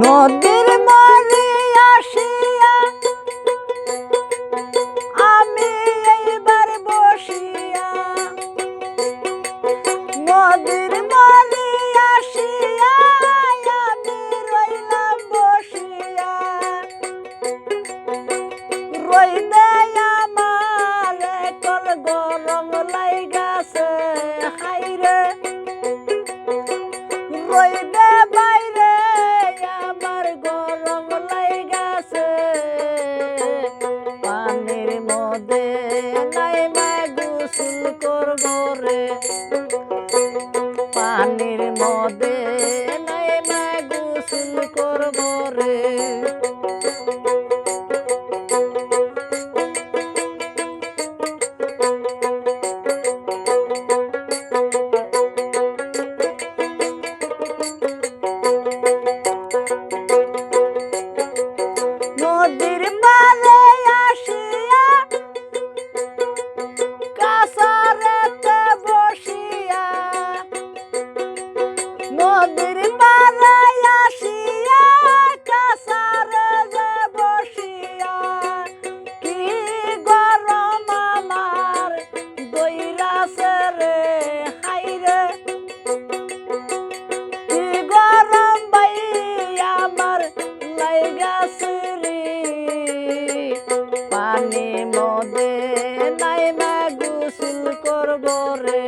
নদীর মাঝে পানির মধ্যে দইরাছে রে হাইরে। কি গরম ভাই আমার লাইগাছে রে পানি মদে নাই মা গোসল করব রে।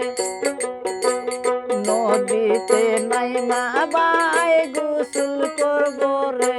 নদীতে নাই মা বাই গোসল করব রে।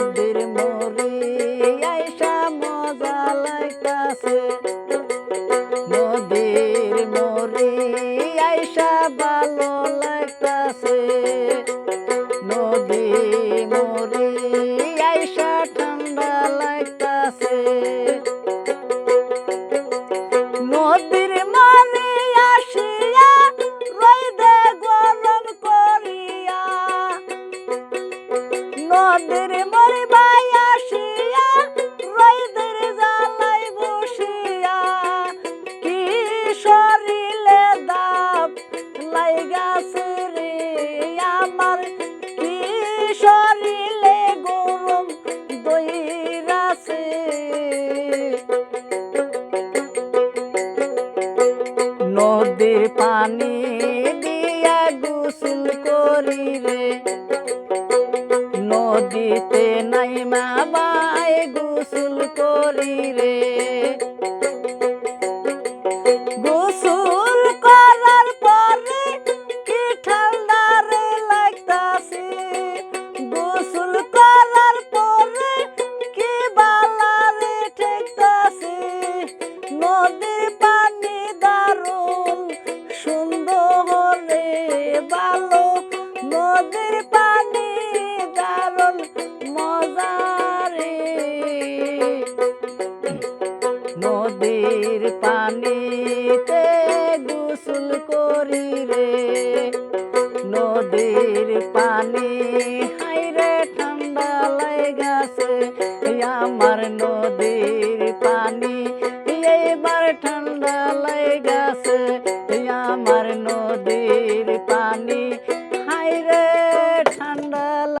নদীর মরি আইসা মজা লাগতাছে নদীর মরি আইসা ভালো লাগতাছে নদী মরি আইসা ঠান্ডা লাগতাছে নদীর পানি দিয়া গুসল করি রে। নদীতে নাই মা বাই গুসল করি রে। নদীর পানি হাইরে ঠান্ডা লাগাছে আমার নদীর পানি। এইবার ঠান্ডা